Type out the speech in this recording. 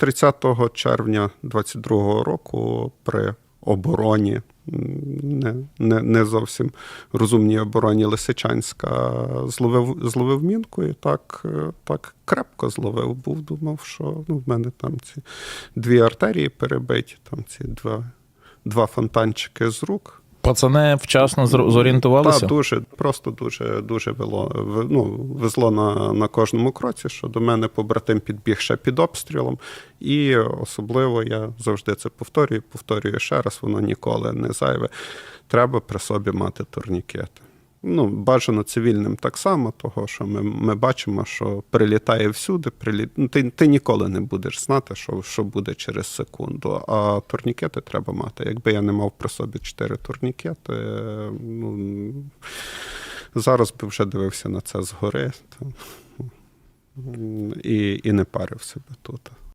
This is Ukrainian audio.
30 червня 22 року при обороні, не, не, не зовсім розумній обороні Лисичанська, зловив, зловив мінку і так, е, так крепко зловив. Був, думав, що ну, в мене там ці дві артерії перебиті, там ці два, два фонтанчики з рук. Пацани вчасно зорієнтувалися? Так, дуже, просто дуже, дуже вело, ну, везло на, на кожному кроці, що до мене побратим підбіг ще під обстрілом. І особливо я завжди це повторюю, повторюю ще раз, воно ніколи не зайве. Треба при собі мати турнікети. Ну, бажано цивільним так само, того що ми, ми бачимо, що прилітає всюди, прилі... ну, ти, ти ніколи не будеш знати, що, що буде через секунду. А турнікети треба мати. Якби я не мав при собі чотири турнікети, ну, зараз би вже дивився на це згори там, і, і не парив себе тут.